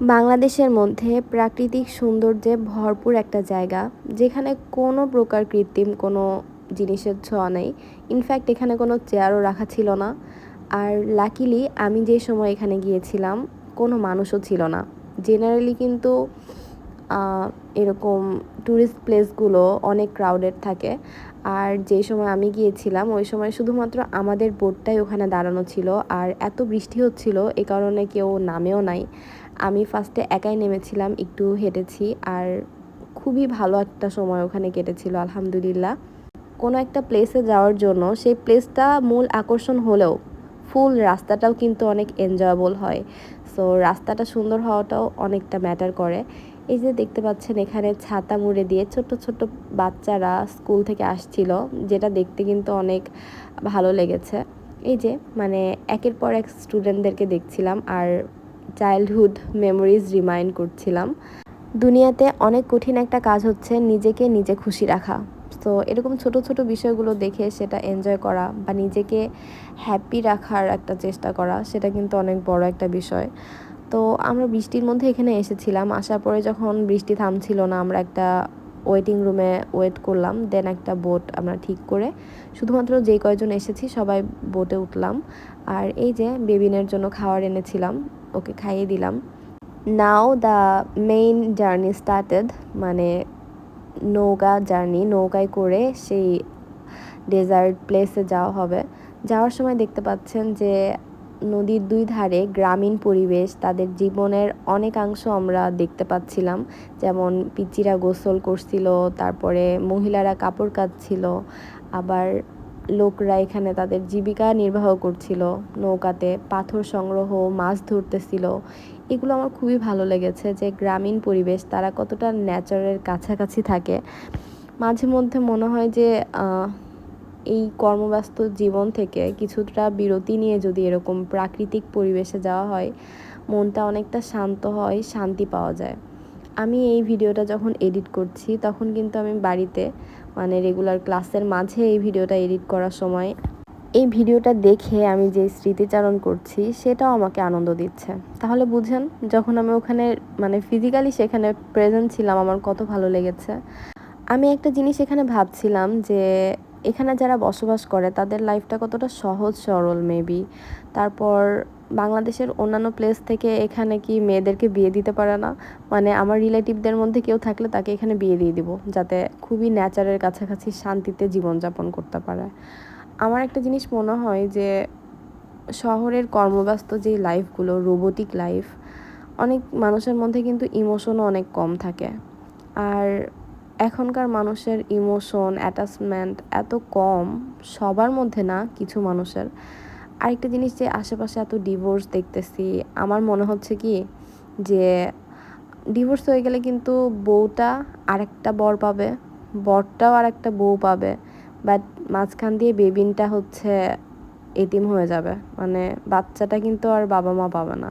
বাংলাদেশের মধ্যে প্রাকৃতিক সৌন্দর্যে ভরপুর একটা জায়গা, যেখানে কোনো প্রকার কৃত্রিম কোনো জিনিসের ছোঁয়া নেই। ইনফ্যাক্ট এখানে কোনো চেয়ারও রাখা ছিল না। আর লাকিলি আমি যে সময় এখানে গিয়েছিলাম, কোনো মানুষও ছিল না। জেনারেলি কিন্তু এরকম ট্যুরিস্ট প্লেসগুলো অনেক ক্রাউডেড থাকে। আর যে সময় আমি গিয়েছিলাম, ওই সময় শুধুমাত্র আমাদের বোটটাই ওখানে দাঁড়ানো ছিল। আর এত বৃষ্টি হচ্ছিল এ কারণে কেউ নামেও নাই। আমি ফার্স্টে একাই নেমেছিলাম, একটু হেঁটেছি আর খুবই ভালো একটা সময় ওখানে কেটেছিল, আলহামদুলিল্লাহ। কোনো একটা প্লেসে যাওয়ার জন্য সেই প্লেসটা মূল আকর্ষণ হলেও ফুল রাস্তাটাও কিন্তু অনেক এনজয়েবল হয়। সো রাস্তাটা সুন্দর হওয়াটাও অনেকটা ম্যাটার করে। এই যে দেখতে পাচ্ছেন এখানে ছাতা মুড়ে দিয়ে ছোট ছোট বাচ্চারা স্কুল থেকে আসছিল, যেটা দেখতে কিন্তু অনেক ভালো লেগেছে। এই যে মানে একের পর এক স্টুডেন্টদেরকে দেখছিলাম আর চাইল্ডহুড মেমোরিজ রিমাইন্ড করছিলাম। দুনিয়াতে অনেক কঠিন একটা কাজ হচ্ছে নিজেকে নিজে খুশি রাখা। তো এরকম ছোট ছোট বিষয়গুলো দেখে সেটা এনজয় করা বা নিজেকে হ্যাপি রাখার একটা চেষ্টা করা, সেটা কিন্তু অনেক বড় একটা বিষয়। তো আমরা বৃষ্টির মধ্যে এখানে এসেছিলাম, আসার পরে যখন বৃষ্টি থামছিল না, আমরা একটা ওয়েটিং রুমে ওয়েট করলাম দেন একটা বোট আমরা ঠিক করে শুধুমাত্র যে কয়জন এসেছি সবাই বোটে উঠলাম। আর এই যে বেবিনের জন্য খাবার এনেছিলাম ওকে খাইয়ে দিলাম। Now the main journey started মানে নৌকা জার্নি নৌকায় করে সেই ডেজার্ট প্লেসে যাওয়া হবে। যাওয়ার সময় দেখতে পাচ্ছেন যে নদীর দুই ধারে গ্রামীণ পরিবেশ, তাদের জীবনের অনেকাংশ আমরা দেখতে পাচ্ছিলাম। যেমন পিচিরা গোসল করছিল, তারপরে মহিলারা কাপড় কাচ্ছিল, আবার লোকরা এখানে তাদের জীবিকা নির্বাহ করছিল, নৌকাতে পাথর সংগ্রহ, মাছ ধরতেছিল। এগুলো আমার খুবই ভালো লেগেছে যে গ্রামীণ পরিবেশ তারা কতটা ন্যাচারের কাছাকাছি থাকে। মাঝে মধ্যে মনে হয় যে এই কর্মব্যস্ত জীবন থেকে কিছুটা বিরতি নিয়ে যদি এরকম প্রাকৃতিক পরিবেশে যাওয়া হয়, মনটা অনেকটা শান্ত হয়, শান্তি পাওয়া যায়। আমি এই ভিডিওটা যখন এডিট করছি, তখন কিন্তু আমি বাড়িতে মানে রেগুলার ক্লাসের মাঝে এই ভিডিওটা এডিট করার সময়। এই ভিডিওটা দেখে আমি যে স্মৃতিচারণ করছি, সেটাও আমাকে আনন্দ দিচ্ছে। তাহলে বুঝেন, যখন আমি ওখানে মানে ফিজিক্যালি সেখানে প্রেজেন্ট ছিলাম, আমার কত ভালো লেগেছে। আমি একটা জিনিস এখানে ভাবছিলাম যে, এখানে যারা বসবাস করে, তাদের লাইফটা কতটা সহজ সরল মেবি তারপর বাংলাদেশের অন্যান্য প্লেস থেকে এখানে কি মেয়েদেরকে বিয়ে দিতে পারে না? মানে আমার রিলেটিভদের মধ্যে কেউ থাকলে তাকে এখানে বিয়ে দিয়ে দিব, যাতে খুবই ন্যাচারের কাছাকাছি শান্তিতে জীবনযাপন করতে পারে। আমার একটা জিনিস মনে হয় যে, শহরের কর্মব্যস্ত যে লাইফগুলো রোবোটিক লাইফ অনেক মানুষের মধ্যে কিন্তু ইমোশনও অনেক কম থাকে। আর এখনকার মানুষের ইমোশন অ্যাটাচমেন্ট এত কম, সবার মধ্যে না, কিছু মানুষের। আরেকটা জিনিস যে আশেপাশে এত ডিভোর্স দেখতেছি, আমার মনে হচ্ছে কি যে ডিভোর্স হয়ে গেলে কিন্তু বউটা আরেকটা বর পাবে, বরটাও আরেকটা বউ পাবে বাট মাঝখান দিয়ে বেবিনটা হচ্ছে এতিম হয়ে যাবে মানে বাচ্চাটা কিন্তু আর বাবা মা পাবে না,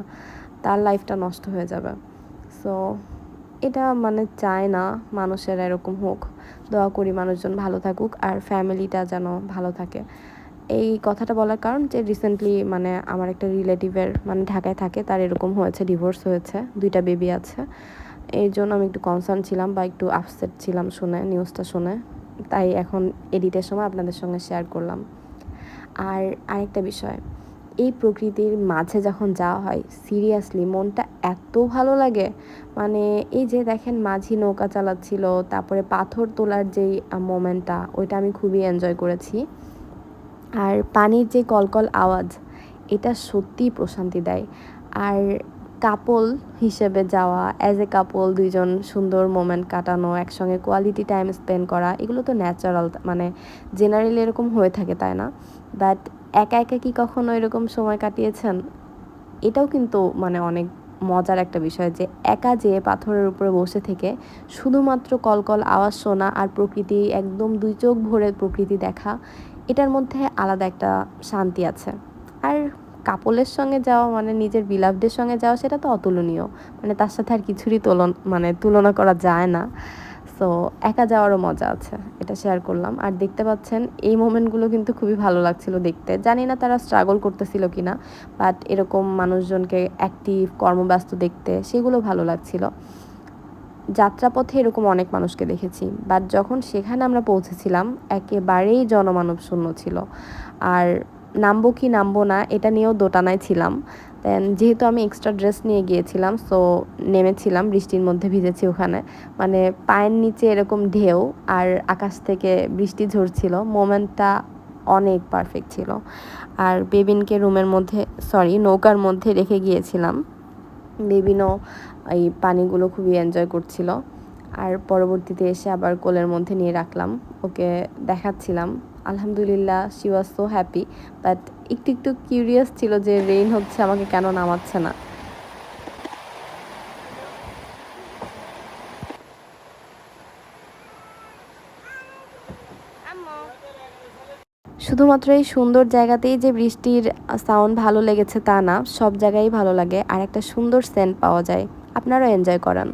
তার লাইফটা নষ্ট হয়ে যাবে। সো এটা মানে চায় না মানুষের এরকম হোক, দোয়া করি মানুষজন ভালো থাকুক আর ফ্যামিলিটা যেন ভালো থাকে। এই কথাটা বলার কারণ যে রিসেন্টলি মানে আমার একটা রিলেটিভের মানে ঢাকায় থাকে, তার এরকম হয়েছে ডিভোর্স হয়েছে, দুইটা বেবি আছে। এই জন্য আমি একটু কনসার্ন ছিলাম বা একটু আপসেট ছিলাম শুনে নিউজটা শুনে। তাই এখন এডিটের সময় আপনাদের সঙ্গে শেয়ার করলাম। আর আরেকটা বিষয়, এই প্রকৃতির মাঝে যখন যাওয়া হয় সিরিয়াসলি মনটা এত ভালো লাগে। মানে এই যে দেখেন মাঝি নৌকা চালাচ্ছিল, তারপরে পাথর তোলার যেই মোমেন্টটা ওইটা আমি খুবই এনজয় করেছি। আর পানির যে কলকল আওয়াজ, এটা সত্যিই প্রশান্তি দেয়। আর কাপল হিসেবে যাওয়া অ্যাজ এ কাপল দুইজন সুন্দর মোমেন্ট কাটানো, একসঙ্গে কোয়ালিটি টাইম স্পেন্ড করা, এগুলো তো ন্যাচারাল মানে জেনারেলি এরকম হয়ে থাকে, তাই না? বাট একা একা কি কখনো এরকম সময় কাটিয়েছেন? এটাও কিন্তু মানে অনেক মজার একটা বিষয় যে একা যে পাথরের উপরে বসে থেকে শুধুমাত্র কলকল আওয়াজ শোনা আর প্রকৃতি, একদম দুই চোখ ভরে প্রকৃতি দেখা এটার মধ্যে আলাদা একটা শান্তি আছে। আর কাপলের সঙ্গে যাওয়া মানে নিজের বিলাভদের সঙ্গে যাওয়া, সেটা তো অতুলনীয়। মানে তার সাথে আর কিছুরই তুলন মানে তুলনা করা যায় না। সো একা যাওয়ারও মজা আছে, এটা শেয়ার করলাম। আর দেখতে পাচ্ছেন, এই মোমেন্টগুলো কিন্তু খুবই ভালো লাগছিল দেখতে। জানি না তারা স্ট্রাগল করতেছিল কি না বাট এরকম মানুষজনকে অ্যাক্টিভ কর্মব্যস্ত দেখতে, সেগুলো ভালো লাগছিল। যাত্রাপথে এরকম অনেক মানুষকে দেখেছি। বাট যখন সেখানে আমরা পৌঁছেছিলাম, একেবারেই জনমানব শূন্য ছিল। আর নামবো কি নামবো না, এটা নিয়েও দোটানায় ছিলাম। দেন যেহেতু আমি এক্সট্রা ড্রেস নিয়ে গিয়েছিলাম সো নেমেছিলাম, বৃষ্টির মধ্যে ভিজেছি ওখানে। মানে পায়ের নিচে এরকম ঢেউ আর আকাশ থেকে বৃষ্টি ঝরছিল, মোমেন্টটা অনেক পারফেক্ট ছিল। আর বেবিনকে রুমের মধ্যে সরি নৌকার মধ্যে রেখে গিয়েছিলাম। বেবিনও এই পানিগুলো খুবই এনজয় করছিল। আর পরবর্তীতে এসে আবার কোলের মধ্যে নিয়ে রাখলাম। ওকে দেখাচ্ছিলাম। আলহামদুলিল্লাহ she was so happy but একটু একটু কিউরিয়াস ছিল যে রেইন হচ্ছে, আমাকে কেন নামাচ্ছে না। শুধুমাত্র এই সুন্দর জায়গাতেই যে বৃষ্টির সাউন্ড ভালো লেগেছে তা না, সব জায়গায় ভালো লাগে। আর একটা সুন্দর সেন্ট পাওয়া যায়। আপনারাও এনজয় করান।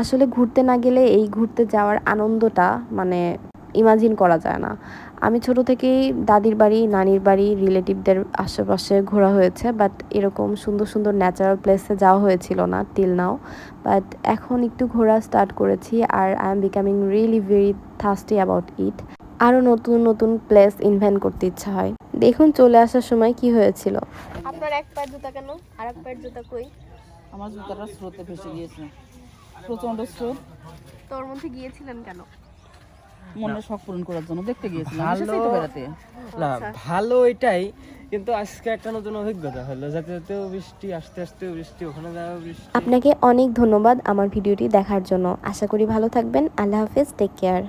আসলে ঘুরতে না গেলে এই ঘুরতে যাওয়ার আনন্দটা মানে ইমাজিন করা যায় না। আমি ছোট থেকেই দাদির বাড়ি নানির বাড়ি রিলেটিভদের আশেপাশে ঘোরা হয়েছে বাট এরকম সুন্দর সুন্দর ন্যাচারাল প্লেসে যাওয়া হয়েছিল না টিল নাও বাট এখন একটু ঘোরা স্টার্ট করেছি আর I am becoming really very thirsty about it আরও নতুন নতুন প্লেস ইনভেন্ট করতে ইচ্ছা হয়। দেখুন চলে আসার সময় কি হয়েছিল। আপনার এক পায়ের জুতা কেন? আর এক পায়ের জুতা কই? আমার জুতাটা স্রোতে ভেসে গিয়েছে। প্রচণ্ড স্রোত। তোর মধ্যে গিয়েছিলেন কেন? মনের শখ পূরণ করার জন্য দেখতে গিয়েছিলাম ভালো। এসেছি তো বেড়াতে। না আচ্ছা। ভালো এটাই কিন্তু আজকে একটা নতুন অভিজ্ঞতা হলো যাতে যাতে বৃষ্টি আস্তে আস্তে বৃষ্টি ওখানে যাওয়া বৃষ্টি। আপনাকে অনেক ধন্যবাদ আমার ভিডিওটি দেখার জন্য। আশা করি ভালো থাকবেন। আল্লাহ হাফেজ টেক কেয়ার